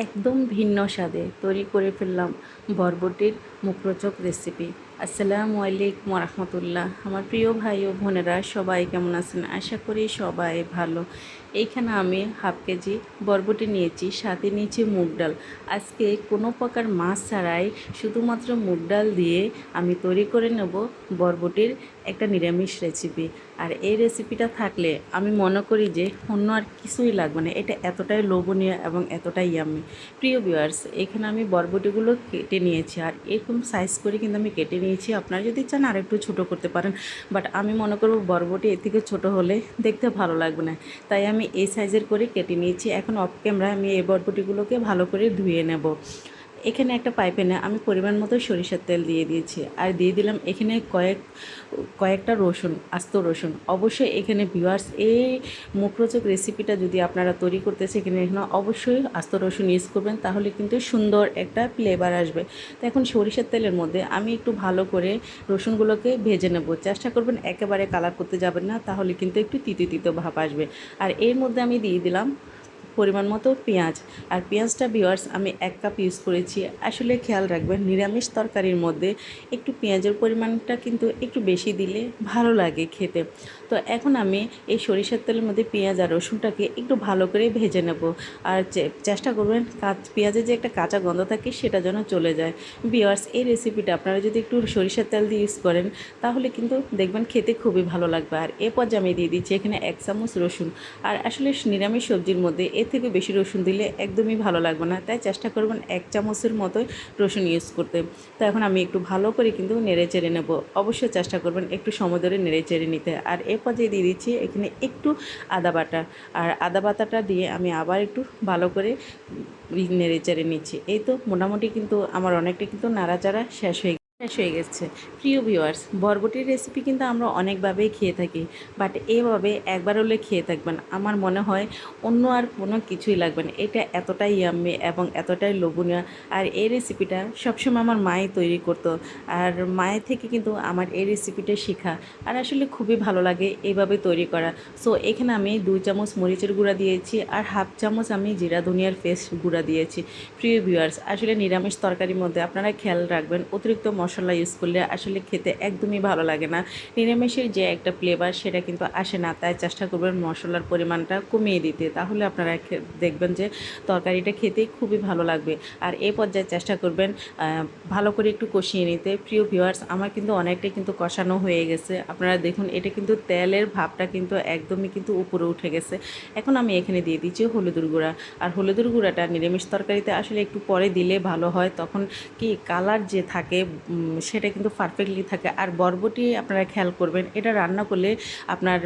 একদম ভিন্ন স্বাদে তৈরি করে ফেললাম বরবটির মুখরোচক রেসিপি আসসালামু আলাইকুম রহমতুল্লাহ আমার প্রিয় ভাই ও বোনেরা, সবাই কেমন আছেন? আশা করি সবাই ভালো। এইখানে আমি হাফ কেজি বরবটি নিয়েছি, সাথে নিয়েছি মুগ ডাল। আজকে কোনো প্রকার মাছ ছাড়াই শুধুমাত্র মুগ ডাল দিয়ে আমি তৈরি করে নেব বরবটির একটা নিরামিষ রেসিপি আর এই রেসিপিটা থাকলে আমি মনে করি যে অন্য আর কিছুই লাগবে না। এটা এতটাই লোভনীয় এবং এতটাই ইয়ামি প্রিয় ভিউয়ার্স এখানে আমি বরবটিগুলো কেটে নিয়েছি। আর এরকম সাইজ করে কিন্তু আমি কেটে নিয়েছি আপনারা যদি চান আর একটু ছোটো করতে পারেন। বাট আমি মনে করব বরবটি এর থেকে ছোটো হলে দেখতে ভালো লাগবে না। তাই আমি এই সাইজের করে কেটে নিয়েছি। এখন অফ ক্যামেরায় আমি এই বরবটিগুলোকে ভালো করে ধুয়ে নেব। এখানে একটা পাইপেনে আমি পরিমাণ মতো সরিষার তেল দিয়ে দিয়েছি। আর দিয়ে দিলাম এখানে কয়েক, কয়েকটা রসুন, আস্ত রসুন। অবশ্যই এখানে ভিউয়ার্স এই মুখরোচক রেসিপিটা যদি আপনারা তৈরি করতে সেখানে এখানে অবশ্যই আস্ত রসুন ইউজ করবেন, তাহলে কিন্তু সুন্দর একটা ফ্লেভার আসবে। তো এখন সরিষার তেলের মধ্যে আমি একটু ভালো করে রসুনগুলোকে ভেজে নেব। চেষ্টা করবেন একেবারে কালার করতে যাবেন না, তাহলে কিন্তু একটু তিতো তিতো ভাব আসবে। আর এর মধ্যে আমি দিয়ে দিলাম পরিমাণ মতো পেঁয়াজ। আর পেঁয়াজটা ভিওয়ার্স আমি এক কাপ ইউজ করেছি। আসলে খেয়াল রাখবেন, নিরামিষ তরকারির মধ্যে একটু পেঁয়াজের পরিমাণটা কিন্তু একটু বেশি দিলে ভালো লাগে খেতে। তো এখন আমি এই সরিষার তেলের মধ্যে পেঁয়াজ আর রসুনটাকে একটু ভালো করে ভেজে নেব। আর চেষ্টা করবেন, কাঁচ, পেঁয়াজের যে একটা কাঁচা গন্ধ থাকে সেটা যেন চলে যায়। ভিওয়ার্স এই রেসিপিটা আপনারা যদি একটু সরিষার তেল দিয়ে ইউজ করেন, তাহলে কিন্তু দেখবেন খেতে খুবই ভালো লাগবে। আর এ পর্যায়ে আমি দিয়ে দিচ্ছি এখানে এক চামচ রসুন। আর আসলে নিরামিষ সবজির মধ্যে এর থেকে বেশি রসুন দিলে একদমই ভালো লাগবে না। তাই চেষ্টা করবেন এক চামচের মতোই রসুন ইউজ করতে। তো এখন আমি একটু ভালো করে কিন্তু নেড়ে চেড়ে নেব। অবশ্যই চেষ্টা করবেন একটু সময় ধরে নেড়ে চেড়ে নিতে। আর এ পর্যায়ে দিয়ে দিচ্ছি এখানে একটু আদা বাটা। আর আদা বাটাটা দিয়ে আমি আবার একটু ভালো করে নেড়ে চেড়ে নিচ্ছি। এই তো মোটামুটি কিন্তু আমার অনেকটা কিন্তু নাড়াচাড়া শেষ হয়ে শেষ হয়ে গেছে। প্রিয় ভিউয়ার্স বরবটির রেসিপি কিন্তু আমরা অনেকভাবেই খেয়ে থাকি বাট এভাবে একবার হলে খেয়ে থাকবেন। আমার মনে হয় অন্য আর কোনো কিছুই লাগবে না। এটা এতটাই ইয়াম্মি এবং এতটাই লোভনীয়। আর এই রেসিপিটা সবসময় আমার মাই তৈরি করতো। আর মায়ের থেকে কিন্তু আমার এই রেসিপিটা শেখা। আর আসলে খুবই ভালো লাগে এইভাবে তৈরি করা। সো এখানে আমি দুই চামচ মরিচের গুঁড়া দিয়েছি আর হাফ চামচ আমি জিরা ধনিয়ার পেস্ট গুঁড়া দিয়েছি। প্রিয় ভিউয়ার্স আসলে নিরামিষ তরকারির মধ্যে আপনারা খেয়াল রাখবেন, অতিরিক্ত মশলা ইউজ করলে আসলে খেতে একদমই ভালো লাগে না। নিরামিষের যে একটা ফ্লেভার সেটা কিন্তু আসে না, তাই চেষ্টা করবেন মশলার পরিমাণটা কমিয়ে দিতে। তাহলে আপনারা দেখবেন যে তরকারিটা খেতে খুবই ভালো লাগবে। আর এই পর্যায়ে চেষ্টা করবেন ভালো করে একটু কষিয়ে নিতে। প্রিয় ভিউয়ার্স আমার কিন্তু অনেকটাই কিন্তু কষানো হয়ে গেছে। আপনারা দেখুন, এটা কিন্তু তেলের ভাবটা কিন্তু একদমই কিন্তু উপরে উঠে গেছে। এখন আমি এখানে দিয়ে দিচ্ছি হলুদের গুঁড়া। আর হলুদের গুঁড়াটা নিরামিষ তরকারিতে আসলে একটু পরে দিলে ভালো হয়। তখন কি কালার যে থাকে সেটা কিন্তু পারফেক্টলি থাকে। আর বরবটি আপনারা খেয়াল করবেন, এটা রান্না করলে আপনার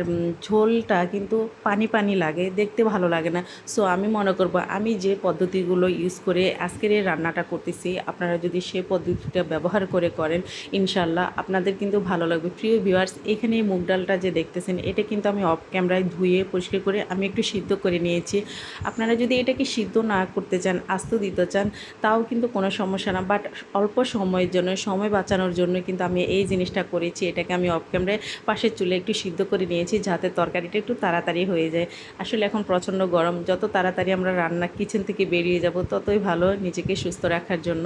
ঝোলটা কিন্তু পানি পানি লাগে, দেখতে ভালো লাগে না। সো আমি মনে করব, আমি যে পদ্ধতিগুলো ইউজ করে আজকের এই রান্নাটা করতেছি, আপনারা যদি সে পদ্ধতিটা ব্যবহার করে করেন ইনশাল্লাহ আপনাদের কিন্তু ভালো লাগবে। প্রিয় ভিউয়ার্স এখানে মুগ ডালটা যে দেখতেছেন, এটা কিন্তু আমি অফ ক্যামেরায় ধুয়ে পরিষ্কার করে আমি একটু সিদ্ধ করে নিয়েছি। আপনারা যদি এটাকে সিদ্ধ না করতে চান, আস্ত দিতে চান, তাও কিন্তু কোনো সমস্যা না। বাট অল্প সময়ের জন্য সময় বাঁচানোর জন্য কিন্তু আমি এই জিনিসটা করেছি। এটাকে আমি অফ ক্যামেরায় পাশের চুলে একটু সিদ্ধ করে নিয়েছি যাতে তরকারিটা একটু তাড়াতাড়ি হয়ে যায়। আসলে এখন প্রচণ্ড গরম, যত তাড়াতাড়ি আমরা রান্না কিচেন থেকে বেরিয়ে যাব, ততই ভালো নিজেকে সুস্থ রাখার জন্য।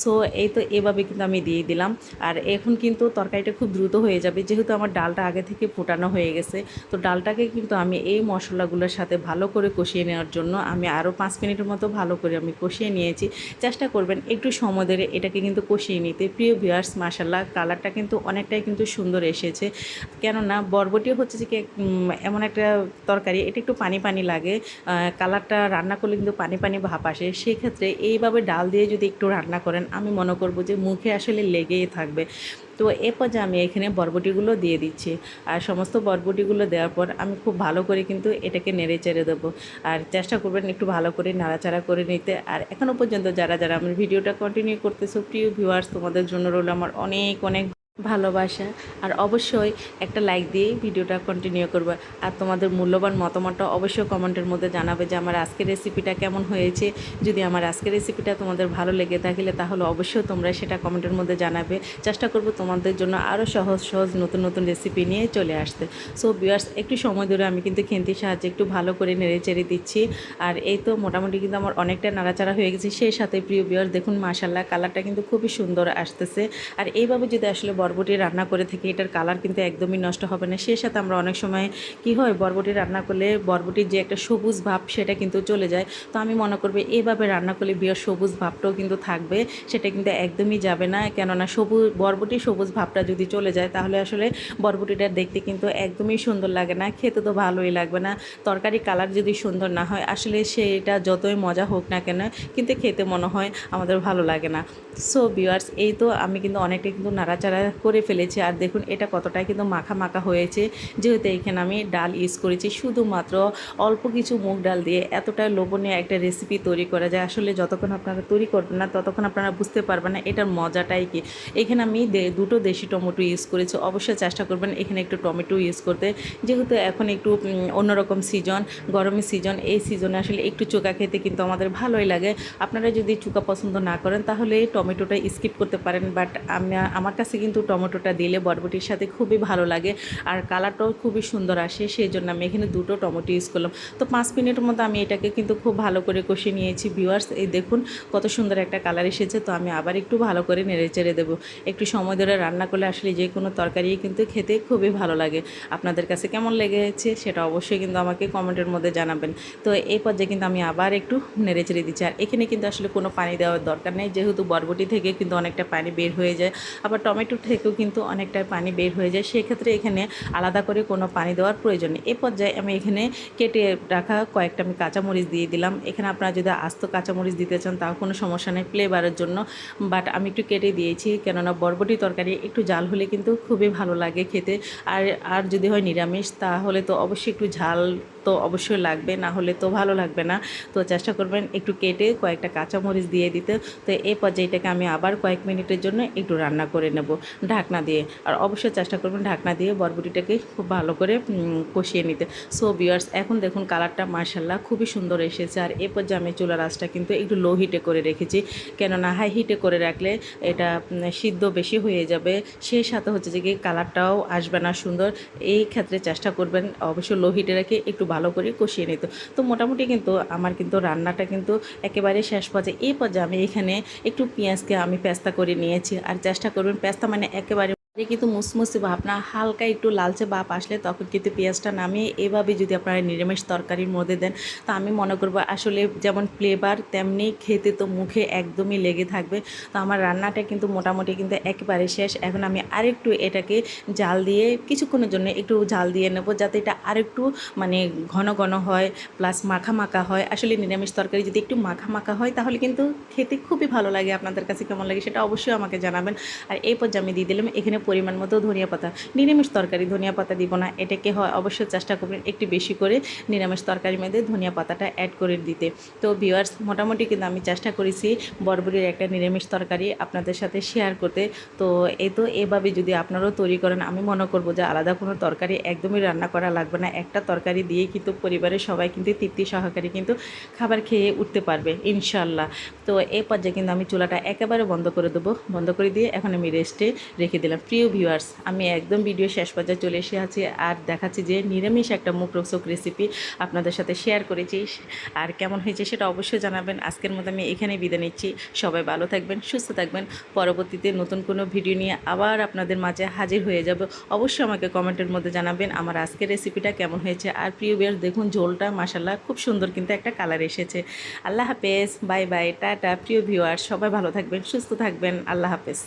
সো এই তো এভাবে কিন্তু আমি দিয়ে দিলাম। আর এখন কিন্তু তরকারিটা খুব দ্রুত হয়ে যাবে, যেহেতু আমার ডালটা আগে থেকে ফোটানো হয়ে গেছে। তো ডালটাকে কিন্তু আমি এই মশলাগুলোর সাথে ভালো করে কষিয়ে নেওয়ার জন্য আমি আরও পাঁচ মিনিটের মতো ভালো করে আমি কষিয়ে নিয়েছি। চেষ্টা করবেন একটু সময় ধরে এটাকে কিন্তু কষিয়ে নিতে। প্রিয় ভিউয়ার্স মাসাল্লাহ কালারটা কিন্তু অনেকটাই কিন্তু সুন্দর এসেছে। কেননা বরবটি হচ্ছে যে এমন একটা তরকারি, এটা একটু পানি পানি লাগে কালারটা রান্না করলে কিন্তু পানি পানি ভাপ আসে। সেক্ষেত্রে এইভাবে ডাল দিয়ে যদি একটু রান্না করেন, আমি মনে করব যে মুখে আসলে লেগেই থাকবে। তো এরপর যে আমি এখানে বরবটিগুলো দিয়ে দিচ্ছি। আর সমস্ত বরবটিগুলো দেওয়ার পর আমি খুব ভালো করে কিন্তু এটাকে নেড়ে চেড়ে দেবো। আর চেষ্টা করবেন একটু ভালো করে নাড়াচাড়া করে নিতে। আর এখনও পর্যন্ত যারা যারা আমার ভিডিওটা কন্টিনিউ করতেছো, প্রিয় ভিউয়ার্স তোমাদের জন্য রইল আমার অনেক অনেক ভালোবাসা। আর অবশ্যই একটা লাইক দিয়ে ভিডিওটা কন্টিনিউ করবে। আর তোমাদের মূল্যবান মতামতটা অবশ্যই কমেন্টের মধ্যে জানাবে যে আমার আজকের রেসিপিটা কেমন হয়েছে। যদি আমার আজকের রেসিপিটা তোমাদের ভালো লেগে থাকলে তাহলে অবশ্যই তোমরা সেটা কমেন্টের মধ্যে জানাবে। চেষ্টা করব তোমাদের জন্য আরও সহজ সহজ, নতুন নতুন রেসিপি নিয়ে চলে আসতে। সো বিয়ার্স একটু সময় ধরে আমি কিন্তু খেন্তির সাহায্যে একটু ভালো করে নেড়ে চেড়ে দিচ্ছি। আর এই তো মোটামুটি কিন্তু আমার অনেকটা নাড়াচাড়া হয়ে গেছে। সেই সাথে প্রিয় বিয়ার্স দেখুন মাশাল্লাহ কালারটা কিন্তু খুবই সুন্দর আসতেছে। আর এইভাবে যদি আসলে বরবটি রান্না করে থাকি এটার কালার কিন্তু একদমই নষ্ট হবে না। সেই সাথে আমরা অনেক সময় কি হয়, বরবটি রান্না করলে বরবটির যে একটা সবুজ ভাব সেটা কিন্তু চলে যায়। তো আমি মনে করব এইভাবে রান্না করলে বিয়ের সবুজ ভাবটাও কিন্তু থাকবে, সেটা কিন্তু একদমই যাবে না। কেননা সবুজ, বরবটি সবুজ ভাবটা যদি চলে যায়, তাহলে আসলে বরবটিটা দেখতে কিন্তু একদমই সুন্দর লাগে না, খেতে তো ভালোই লাগবে না। তরকারি কালার যদি সুন্দর না হয়, আসলে সেটা যতই মজা হোক না কেন, কিন্তু খেতে মনে হয় আমাদের ভালো লাগে না। সো ভিউয়ার্স এই তো আমি কিন্তু অনেকটা কিন্তু নাড়াচাড়া করে ফেলেছি। আর দেখুন, এটা কতটাই কিন্তু মাখা মাখা হয়েছে। যেহেতু এখানে আমি ডাল ইউজ করেছি, শুধুমাত্র অল্প কিছু মুগ ডাল দিয়ে এতটা লোভনীয় একটা রেসিপি তৈরি করা যায়। আসলে যতক্ষণ আপনারা তৈরি করবেন না, ততক্ষণ আপনারা বুঝতে পারবেন না এটার মজাটাই কি। এখানে আমি দুটো দেশি টমেটো ইউজ করেছি। অবশ্যই চেষ্টা করবেন এখানে একটু টমেটো ইউজ করতে। যেহেতু এখন একটু অন্যরকম সিজন গরমের সিজন এই সিজনে আসলে একটু চোকা খেতে কিন্তু আমাদের ভালোই লাগে। আপনারা যদি চুকা পছন্দ না করেন, তাহলে টমেটোটা স্কিপ করতে পারেন। বাট আমি, আমার কাছে কিন্তু টমেটোটা দিলে বরবটির সাথে খুবই ভালো লাগে। আর কালারটাও খুবই সুন্দর আসে সেই জন্য আমি এখানে দুটো টমেটো ইউজ করলাম। তো পাঁচ মিনিটের মধ্যে আমি এটাকে কিন্তু খুব ভালো করে কষে নিয়েছি। ভিউয়ার্স এই দেখুন কত সুন্দর একটা কালার এসেছে। তো আমি আবার একটু ভালো করে নেড়ে চেড়ে দেবো। একটু সময় ধরে রান্না করলে আসলে যে কোনো তরকারি কিন্তু খেতে খুবই ভালো লাগে। আপনাদের কাছে কেমন লেগেছে সেটা অবশ্যই কিন্তু আমাকে কমেন্টের মধ্যে জানাবেন। তো এই পর্যায়ে কিন্তু আমি আবার একটু নেড়ে চেড়ে দিচ্ছি। আর এখানে কিন্তু আসলে কোনো পানি দেওয়ার দরকার নেই। যেহেতু বরবটি থেকে কিন্তু অনেকটা পানি বের হয়ে যায়। আবার টমেটো থেকেও কিন্তু অনেকটা পানি বের হয়ে যায়। সেক্ষেত্রে এখানে আলাদা করে কোনো পানি দেওয়ার প্রয়োজন নেই। এ পর্যায়ে আমি এখানে কেটে রাখা কয়েকটা আমি কাঁচামরিচ দিয়ে দিলাম। এখানে আপনারা যদি আস্ত কাঁচামরিচ দিতে চান তাও কোনো সমস্যা নেই ফ্লেভারের জন্য। বাট আমি একটু কেটে দিয়েছি কেননা বরবটি তরকারি একটু জাল হলে কিন্তু খুবই ভালো লাগে খেতে। আর আর যদি হয় নিরামিষ তাহলে তো অবশ্যই একটু ঝাল তো অবশ্যই লাগবে, না হলে তো ভালো লাগবে না। তো চেষ্টা করবেন একটু কেটে কয়েকটা কাঁচামরিচ দিয়ে দিতে। তো এই পর্যায়টাকে আমি আবার কয়েক মিনিটের জন্য একটু রান্না করে নেব। ঢাকনা দিয়ে। আর অবশ্যই চেষ্টা করবেন ঢাকনা দিয়ে বরবটিটাকে খুব ভালো করে কষিয়ে নিতে। সো বিয়ার্স এখন দেখুন কালারটা মার্শাল্লাহ খুবই সুন্দর এসেছে। আর এ পর্যায়ে আমি চুলার আঁচটা কিন্তু একটু লো হিটে করে রেখেছি। কেননা হাই হিটে করে রাখলে এটা সিদ্ধ বেশি হয়ে যাবে। সেই সাথে হচ্ছে যে কি কালারটাও আসবে না সুন্দর। এই ক্ষেত্রে চেষ্টা করবেন অবশ্যই লো হিটে রেখে একটু ভালো করে কষিয়ে নিতে। তো মোটামুটি কিন্তু আমার কিন্তু রান্নাটা কিন্তু একেবারে শেষ পর্যায়ে। এই পর্যায়ে আমি এখানে একটু পেঁয়াজকে আমি পেস্তা করে নিয়েছি। আর চেষ্টা করবেন পেস্তা মানে একেবারে কিন্তু মুসমুসি ভাব না হালকা একটু লালচে ভাব আসলে তখন কিন্তু পেঁয়াজটা নামিয়ে এভাবে যদি আপনারা নিরামিষ তরকারির মধ্যে দেন, তা আমি মনে করব আসলে যেমন ফ্লেভার তেমনি খেতে তো মুখে একদমই লেগে থাকবে। তো আমার রান্নাটা কিন্তু মোটামুটি কিন্তু একেবারে শেষ। এখন আমি আরেকটু এটাকে জাল দিয়ে কিছুক্ষণের জন্য একটু জাল দিয়ে নেব যাতে এটা আরেকটু মানে ঘন ঘন হয় প্লাস মাখা মাখা হয়। আসলে নিরামিষ তরকারি যদি একটু মাখা মাখা হয়, তাহলে কিন্তু খেতে খুবই ভালো লাগে। আপনাদের কাছে কেমন লাগে সেটা অবশ্যই আমাকে জানাবেন। আর এই পর্যায়ে আমি দিয়ে দিলাম এখানে পরিমাণ মতো ধনিয়া পাতা। নিরামিষ তরকারি ধনিয়া পাতা দিব না, এটাকে হয় অবশ্যই চেষ্টা করবেন একটু বেশি করে নিরামিষ তরকারির মধ্যে ধনিয়া পাতাটা অ্যাড করে দিতে। তো ভিউয়ার্স মোটামুটি কিন্তু আমি চেষ্টা করেছি বরবরির একটা নিরামিষ তরকারি আপনাদের সাথে শেয়ার করতে। তো এই তো এভাবে যদি আপনারাও তৈরি করেন, আমি মনে করব যে আলাদা কোনো তরকারি একদমই রান্না করা লাগবে না। একটা তরকারি দিয়ে কিন্তু পরিবারের সবাই কিন্তু তৃপ্তি সহকারে কিন্তু খাবার খেয়ে উঠতে পারবে ইনশাল্লাহ তো এই পর্যায়ে কিন্তু আমি চুলাটা একেবারে বন্ধ করে দেবো। বন্ধ করে দিয়ে এখন আমি রেস্টে রেখে দিলাম। প্রিয় ভিউয়ার্স আমি একদম ভিডিও শেষ পর্যায়ে চলে এসে আছি আর দেখাচ্ছি যে নিরামিষ একটা মুখরোচক রেসিপি আপনাদের সাথে শেয়ার করেছি। আর কেমন হয়েছে সেটা অবশ্যই জানাবেন। আজকের মতো আমি এখানে বিদায় নিচ্ছি। সবাই ভালো থাকবেন, সুস্থ থাকবেন। পরবর্তীতে নতুন কোনো ভিডিও নিয়ে আবার আপনাদের মাঝে হাজির হয়ে যাব। অবশ্যই আমাকে কমেন্টের মধ্যে জানাবেন আমার আজকের রেসিপিটা কেমন হয়েছে। আর প্রিয় বিয়ার দেখুন ঝোলটা মাসাল্লাহ খুব সুন্দর কিন্তু একটা কালার এসেছে। আল্লাহ হাফেজ বাই বাই টাটা। প্রিয় ভিউয়ার সবাই ভালো থাকবেন, সুস্থ থাকবেন। আল্লাহ হাফেজ।